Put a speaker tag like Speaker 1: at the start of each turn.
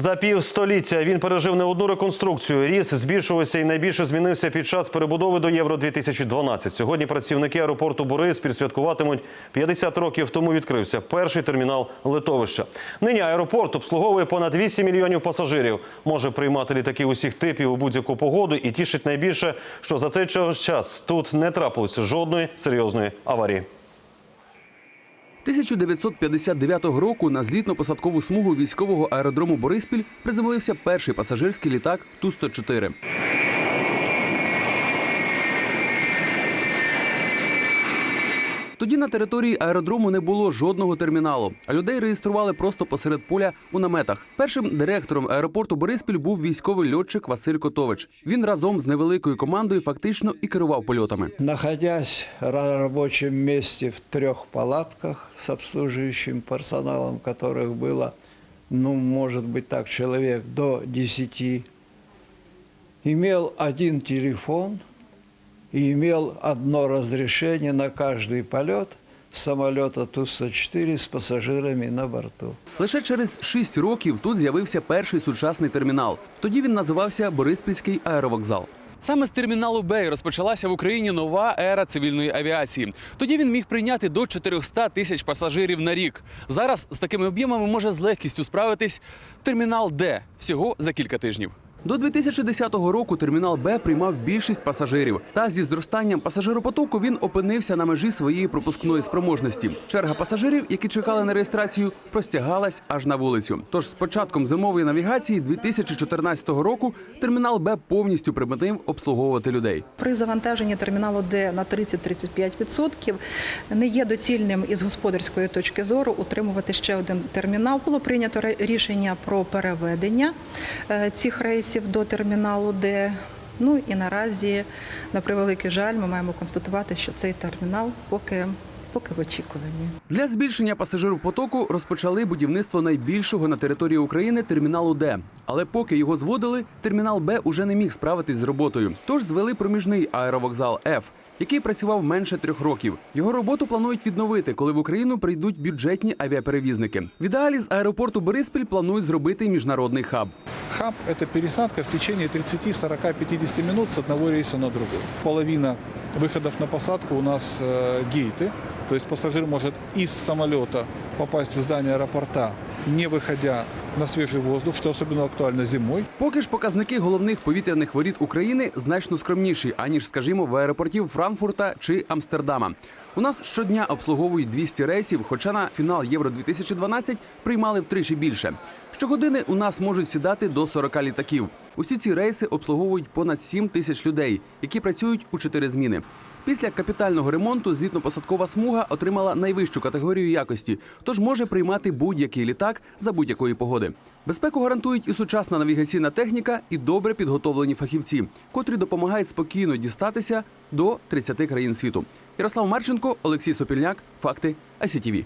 Speaker 1: За півстоліття він пережив не одну реконструкцію. Ріс збільшувався і найбільше змінився під час перебудови до Євро 2012 Сьогодні працівники аеропорту Бориспіль святкуватимуть 50 років тому відкрився перший термінал литовища. Нині аеропорт обслуговує понад 8 мільйонів пасажирів. Може приймати літаки усіх типів у будь-яку погоду і тішить найбільше, що за цей час тут не трапилося жодної серйозної аварії.
Speaker 2: 1959 року на злітно-посадкову смугу військового аеродрому Бориспіль приземлився перший пасажирський літак Ту-104. Тоді на території аеродрому не було жодного терміналу, а людей реєстрували просто посеред поля у наметах. Першим директором аеропорту Бориспіль був військовий льотчик Василь Котович. Він разом з невеликою командою фактично і керував польотами.
Speaker 3: Находясь на рабочем месте в трех палатках с обслуживающим персоналом, которых было, ну, может быть так, человек до 10, имел один телефон и имел одно разрешение на каждый полет самолета Ту-104 с пассажирами на борту.
Speaker 2: Лише через шість років тут з'явився перший сучасний термінал. Тоді він називався Бориспільський аеровокзал. Саме з терміналу Бей розпочалася в Україні нова ера цивільної авіації. Тоді він міг прийняти до 400 тисяч пасажирів на рік. Зараз з такими об'ємами може з легкістю справитись термінал Д всього за кілька тижнів. До 2010 року термінал Б приймав більшість пасажирів. Та зі зростанням пасажиропотоку він опинився на межі своєї пропускної спроможності. Черга пасажирів, які чекали на реєстрацію, простягалась аж на вулицю. Тож з початком зимової навігації 2014 року термінал Б повністю припинив обслуговувати людей.
Speaker 4: При завантаженні терміналу Д на 30-35% не є доцільним із господарської точки зору утримувати ще один термінал. Було прийнято рішення про переведення е, цих рейсів до терміналу Д. Ну і наразі, на превеликий жаль, ми маємо констатувати, що цей термінал поки, поки в очікуванні.
Speaker 2: Для збільшення пасажиропотоку розпочали будівництво найбільшого на території України терміналу Д. Але поки його зводили, термінал Б уже не міг справитись з роботою. Тож звели проміжний аеровокзал Ф, який працював менше трьох років. Його роботу планують відновити, коли в Україну прийдуть бюджетні авіаперевізники. В ідеалі з аеропорту Бориспіль планують зробити міжнародний хаб.
Speaker 5: Хаб – это пересадка в течение 30, 40, 50 минут с одного рейса на другой. Половина выходов на посадку у нас э, гейты, то есть пассажир может из самолета попасть в здание аэропорта, не выходя на свежий воздух, что особенно актуально зимой.
Speaker 2: Поки ж показники головних повітряних воріт України значно скромніші, аніж, скажімо, в аеропортів Франкфурта чи Амстердама. У нас щодня обслуговують 200 рейсів, хоча на фінал Євро 2012 приймали втричі більше. Щогодини у нас можуть сідати до 40 літаків. Усі ці рейси обслуговують понад 7 тисяч людей, які працюють у 4 зміни. Після капітального ремонту злітно-посадкова смуга отримала найвищу категорію якості, тож може приймати будь-який літак за будь-якої погоди. Безпеку гарантують і сучасна навігаційна техніка, і добре підготовлені фахівці, котрі допомагають спокійно дістатися до 30 країн світу. Ярослав Марченко, Олексій Сопільняк, факти ICTV.